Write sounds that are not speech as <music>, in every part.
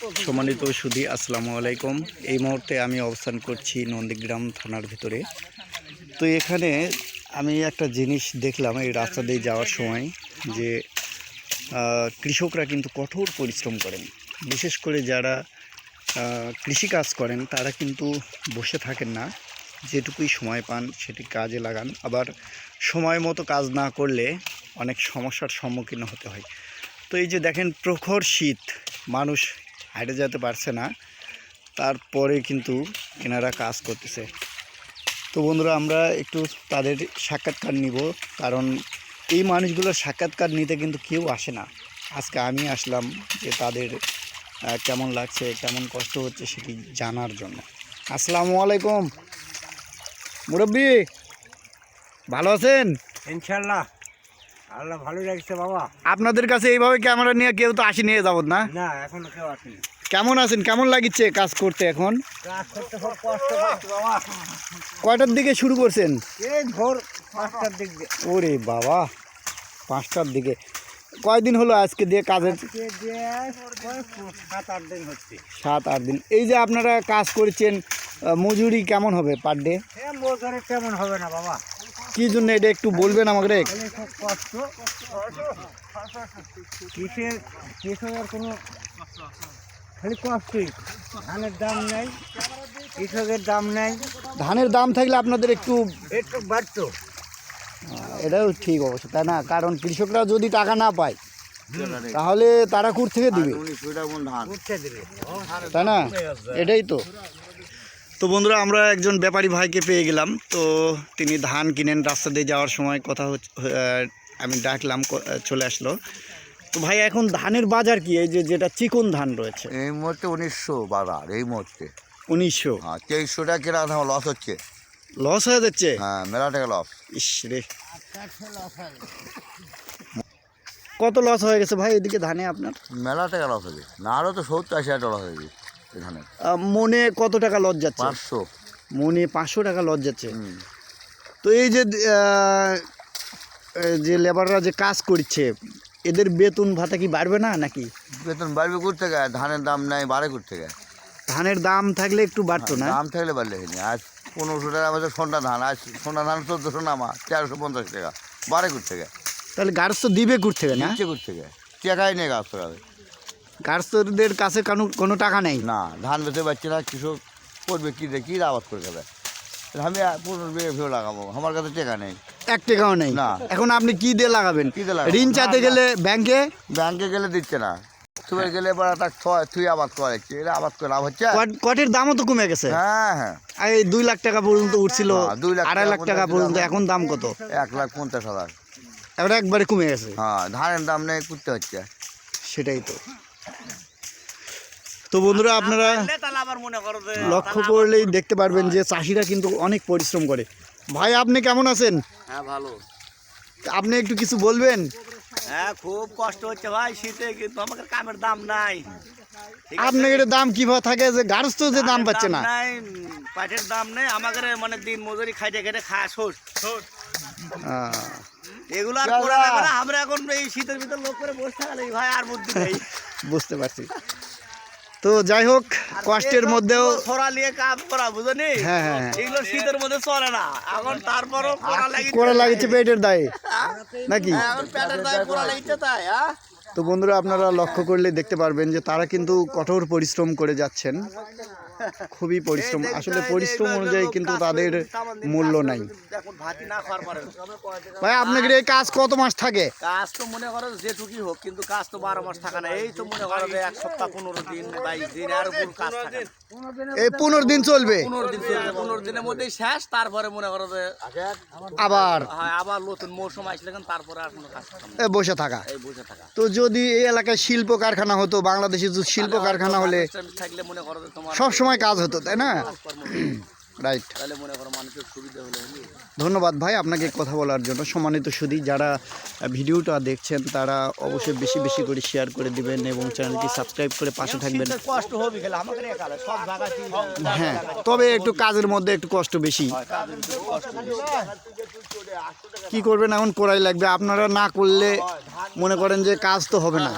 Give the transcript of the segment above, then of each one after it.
সম্মানিত সুধী আসসালামু আলাইকুম। এই মুহূর্তে আমি অবস্থান করছি নন্দীগ্রাম থানার ভিতরে। তো এখানে আমি একটা জিনিস দেখলাম এই রাস্তা দিয়ে যাওয়ার সময় যে কৃষকরা কিন্তু কঠোর পরিশ্রম করেন। বিশেষ করে যারা আহ, কৃষিকাজ করেন তারা কিন্তু বসে থাকেন না। যেটুকুই সময় পান সেটি কাজে লাগান। আবার সময় মতো কাজ না করলে অনেক সমস্যার সম্মুখীন হতে হয়। তো এই যে দেখেন প্রখর শীত মানুষ হাইটে যেতে পারছে না। তারপরে কিন্তু এনারা কাজ করতেছে। তো বন্ধুরা, আমরা একটু তাদের সাক্ষাৎকার নিব, কারণ এই মানুষগুলোর সাক্ষাৎকার নিতে কিন্তু কেউ আসে না। আজকে আমি আসলাম যে তাদের কেমন লাগছে, কেমন কষ্ট হচ্ছে সেটি জানার জন্য। আসসালামু আলাইকুম। মুরব্বী, ভালো আছেন? ইনশাল্লাহ। আল্লাহ ভালো লাগছে বাবা। আপনাদের কাছে এইভাবে ক্যামেরা নিয়ে কেউ তো আসি নিয়ে যাবত না? না এখনও কেউ আসেনি। কেমন আছেন? কেমন লাগিচ্ছে কাজ করতে এখন? কাজ করতে খুব কষ্ট বাবা। কয়টার দিকে শুরু করছেন? এই ভোর পাঁচটার দিক ওরে বাবা পাঁচটার দিকে। কয়দিন হলো আজকে দিয়ে কাজের? সাত আট দিন হচ্ছে। সাত আট দিন। এই যে আপনারা কাজ করছেন মজুরি কেমন হবে পার ডে? মজুরি তেমন হবে না বাবা। কি জন্য এটা একটু বলবেন আমাকে খালি খুব কষ্ট কৃষির কৃষকের কোনো খালি কষ্টই। ধানের দাম নেই কৃষকের দাম নেই। ধানের দাম থাকলে আপনাদের একটু একটু বাড়তো। এটাও ঠিক অবশ্য তাই না? কারণ কৃষকরা যদি টাকা না পায় তাহলে তারা কুর থেকে দিবে। তাই না? এটাই তো। তো বন্ধুরা আমরা একজন ব্যাপারী ভাইকে পেয়ে গেলাম। তো তিনি ধান কিনেন রাস্তা দিয়ে যাওয়ার সময় কথা আমি ডাকলাম চলে আসলো। তো ভাই এখন ধানের বাজার কি? এই যে যেটা চিকন ধান রয়েছে। এই মুহূর্তে উনিশশো বাজার এই মুহূর্তে। উনিশশো? হ্যাঁ তেইশশো টাকা কেনা ধান লস হচ্ছে। লস হয়ে যাচ্ছে? হ্যাঁ মেলা টাকা লস ইস রে। কত লস হয়ে গেছে ভাই এদিকে ধানে আপনার? মেলা টাকা লস হবে না আরও তো সত্তর আশি হাজার লস হয়ে গেছে এখানে? মনে কত টাকা লস যাচ্ছে? পাঁচশো। মনে পাঁচশো টাকা লস যাচ্ছে। তো এই যে যে লেবাররা যে কাজ করছে এদের বেতন ভাতা কি বাড়বে না নাকি? বেতন বাড়বে করতে গেছে ধানের দাম নাই বাড়ে করতে গেছে ধানের দাম থাকলে একটু বাড়তো না? দাম থাকলে বাড়লে হয়নি। আজ পনেরোশো টাকা আমাদের সোনা ধান আজ সোনা ধান চোদ্দোশো নামা তেরোশো পঞ্চাশ টাকা বাড়ে করতে গেছে তাহলে গার্হস্থ দিবে করতে হবে না? করতে গেছে টাকাই নেই গাছ গার্হস্থদের কাছে কোনো কোনো টাকা নেই। না ধান বেঁচে পাচ্ছে না কৃষক করবে কী কী আবাদ করে খাবে আমি পনেরো বিঘে ভেবে লাগাবো আমার কাছে টাকা নেই। এক টাকাও নেই? না। এখন আপনি কি দিয়ে লাগাবেন? কি দিয়ে লাগাবো? ঋণ চাইতে গেলে ব্যাংকে? ব্যাংকে গেলে দিচ্ছে না। তুই গেলে এবার তাক তুই আবাদ করাচ্ছি এটা আবাদ করে লাভ হচ্ছে? কট- কটের দামও তো কমে গেছে। হ্যাঁ হ্যাঁ। এই দুই লাখ টাকা পর্যন্ত উঠছিল হ্যাঁ, দুই লাখ আড়াই লাখ টাকা পর্যন্ত পর্যন্ত এখন দাম কত? এক লাখ পঞ্চাশ হাজার। এবার একবারে কমে গেছে। হ্যাঁ ধানের দাম নেই করতে হচ্ছে। সেটাই তো। তো বন্ধুরা আপনারা তাহলে আবার মনে করো যে লক্ষ্য করলেই দেখতে পারবেন যে চাষিরা কিন্তু অনেক পরিশ্রম করে। ভাই আপনি কেমন আছেন? হ্যাঁ ভালো। আপনি একটু কিছু বলবেন? হ্যাঁ খুব কষ্ট হচ্ছে ভাই শীতে কিন্তু আমাদের কামের দাম নাই। এটা দাম কীভাবে থাকে? যে গার্হস্থ যে দাম পাচ্ছে না। নাই পাটের দাম নেই আমাদের মানে দিন মজুরি খাইতে শোষ। এগুলো আর করা আমরা এখন এই শীতের ভিতর লোক করে বসে থাকলে ভাই আর বুদ্ধি নেই। <laughs> বুঝতে পারছি। তো যাই হোক কষ্টের মধ্যেও ছড়া নিয়ে কাজ করা বুঝনি হ্যাঁ হ্যাঁ হ্যাঁ। এগুলো শীতের মধ্যে চলে না। এখন তারপরও কোড়া লাগিছে। পেটের দায়ে? নাকি? হ্যাঁ, এখন পেটের দায় কোড়া তাই হ্যাঁ? তো বন্ধুরা আপনারা লক্ষ্য করলে দেখতে পারবেন যে তারা কিন্তু কঠোর পরিশ্রম করে যাচ্ছেন। খুবই পরিশ্রম আসলে পরিশ্রম অনুযায়ী কিন্তু তাদের মূল্য নাই। ভাই আপনাদের এই কাজ কত মাস থাকে? কাজ তো মনে করো যেটুকুই হোক কিন্তু কাজ তো বারো মাস থাকা না। এই তো মনে করো যে এক সপ্তাহ পনেরো দিন বাইশ দিন আর কোনো কাজ থাকে এই পনেরো দিন চলবে? পনেরো দিন চলবে পনেরো দিনের মধ্যেই শেষ তারপরে মনে করো যে আবার? হয় আবার নতুন মৌসুম আসলে তারপরে আর কোনো কাজ থাকে বসে থাকা। এই বসে থাকা। তো যদি এই এলাকায় শিল্প কারখানা হতো বাংলাদেশে শিল্প কারখানা হলে থাকলে মনে করো তোমার সব সময় কাজ হতো তাই না? রাইট তাহলে মনে করো মানুষের সুবিধা হলো। ধন্যবাদ ভাই আপনাকে কথা বলার জন্য। সম্মানিত সুদী যারা ভিডিওটা দেখছেন তারা অবশ্যই বেশি বেশি করে শেয়ার করে দিবেন এবং চ্যানেলটি সাবস্ক্রাইব করে পাশে থাকবেন। কষ্ট হবে হ্যাঁ। তবে একটু কাজের মধ্যে একটু কষ্ট বেশি। কষ্ট বেশি। কি করবেন এখন? করাই লাগবে। আপনারা না করলে মনে করেন যে কাজ তো হবে না।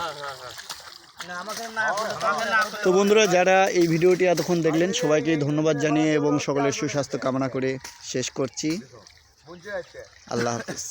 তো বন্ধুরা, যারা এই ভিডিওটি এতক্ষণ দেখলেন, সবাইকে ধন্যবাদ জানিয়ে এবং সকলের সুস্বাস্থ্য কামনা করে শেষ করছি। আল্লাহ হাফিজ।